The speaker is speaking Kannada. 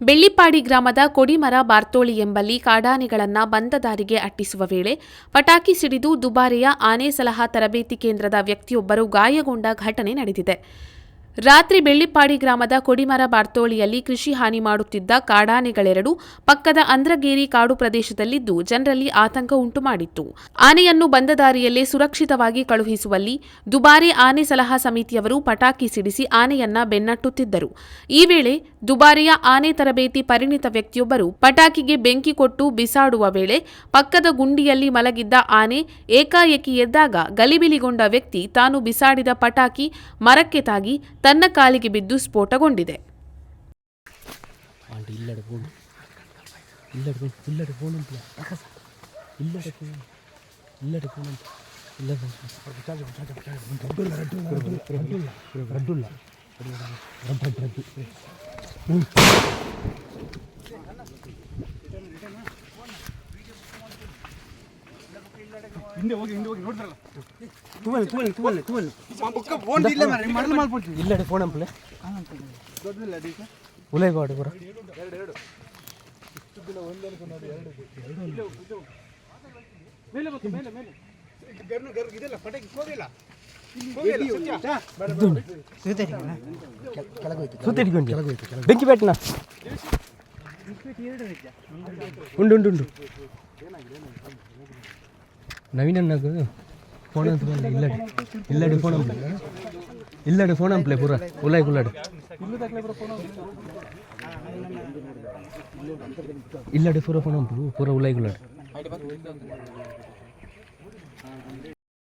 ಬೆಳ್ಳಿಪಾಡಿ ಗ್ರಾಮದ ಕೊಡಿಮರ ಬಾರ್ತೋಳಿ ಎಂಬಲ್ಲಿ ಕಾಡಾನೆಗಳನ್ನು ಬಂದ ದಾರಿಗೆ ಅಟ್ಟಿಸುವ ವೇಳೆ ಪಟಾಕಿ ಸಿಡಿದು ದುಬಾರಿಯ ಆನೆ ಸಲಹಾ ತರಬೇತಿ ಕೇಂದ್ರದ ವ್ಯಕ್ತಿಯೊಬ್ಬರು ಗಾಯಗೊಂಡ ಘಟನೆ ನಡೆದಿದೆ. ರಾತ್ರಿ ಬೆಳ್ಳಿಪಾಡಿ ಗ್ರಾಮದ ಕೊಡಿಮರ ಬಾರ್ತೋಳಿಯಲ್ಲಿ ಕೃಷಿ ಹಾನಿ ಮಾಡುತ್ತಿದ್ದ ಕಾಡಾನೆಗಳೆರಡು ಪಕ್ಕದ ಅಂದ್ರಗೇರಿ ಕಾಡು ಪ್ರದೇಶದಲ್ಲಿದ್ದು ಜನರಲ್ಲಿ ಆತಂಕ ಉಂಟುಮಾಡಿತ್ತು. ಆನೆಯನ್ನು ಬಂದ ದಾರಿಯಲ್ಲೇ ಸುರಕ್ಷಿತವಾಗಿ ಕಳುಹಿಸುವಲ್ಲಿ ದುಬಾರಿ ಆನೆ ಸಲಹಾ ಸಮಿತಿಯವರು ಪಟಾಕಿ ಸಿಡಿಸಿ ಆನೆಯನ್ನ ಬೆನ್ನಟ್ಟುತ್ತಿದ್ದರು. ಈ ವೇಳೆ ದುಬಾರಿಯ ಆನೆ ತರಬೇತಿ ಪರಿಣಿತ ವ್ಯಕ್ತಿಯೊಬ್ಬರು ಪಟಾಕಿಗೆ ಬೆಂಕಿ ಕೊಟ್ಟು ಬಿಸಾಡುವ ವೇಳೆ ಪಕ್ಕದ ಗುಂಡಿಯಲ್ಲಿ ಮಲಗಿದ್ದ ಆನೆ ಏಕಾಏಕಿ ಎದ್ದಾಗ ಗಲಿಬಿಲಿಗೊಂಡ ವ್ಯಕ್ತಿ ತಾನು ಬಿಸಾಡಿದ ಪಟಾಕಿ ಮರಕ್ಕೆ ತಾಗಿ ತನ್ನ ಕಾಲಿಗೆ ಬಿದ್ದು ಸ್ಫೋಟಗೊಂಡಿದೆ. ಆಂಟಿ ಹಿಂದೆ ಹೋಗಿ ಹಿಂದೆ ಹೋಗಿ ನೋಡಿದ್ರಲ್ಲ ತುವಲ್ ತುವಲ್ ತುವಲ್ ತುವಲ್ ಫೋನ್ ಇಲ್ಲ ಮಾರ್ರೆ, ಮಡಲು ಮಾಡ್ಕೊಳ್ತೀವಿ ಇಲ್ಲಡೆ ಫೋನ್ ಅಂಪ್ಲೆ ದೊಡ್ಡದಿಲ್ಲ ಅದೀಗ ಉಲೇಗಾಡು ಬರ ಮೇಲೆ ಬತ್ತು ಮೇಲೆ ಮೇಲೆ ಗರ್ನು ಗರ್ ಇದೆಲ್ಲ ಪಟಾಕಿ ಹೋಗಿಲ್ಲ ಹೋಗಿಲ್ಲ ಸತ್ಯ ಸುತ್ತಿಟ್ಕೊಂಡು ಬೆಂಕಿ ಬೆಟ್ಟನ ಉಂಡು ಉಂಡು ಉಂಡು ನವೀನ್ ಅಣ್ಣಗ ಫೋನ್ ಅಂತ ಬಂದ ಇಲ್ಲಡೆ ಇಲ್ಲಡೆ ಫೋನ್ ಅಂಪ್ಲೆ ಇಲ್ಲಡೆ ಫೋನ್ ಅಂಪ್ಲೆ ಪೂರ ಉಲಾಯ್ ಉಳ್ಳಾಡೆ ಇಲ್ಲಡೆ ಪೂರ ಫೋನ್ ಅಂಪ್ಲು ಪೂರ ಉಲಾಯ್ ಉಳ್ಳಾಡೆ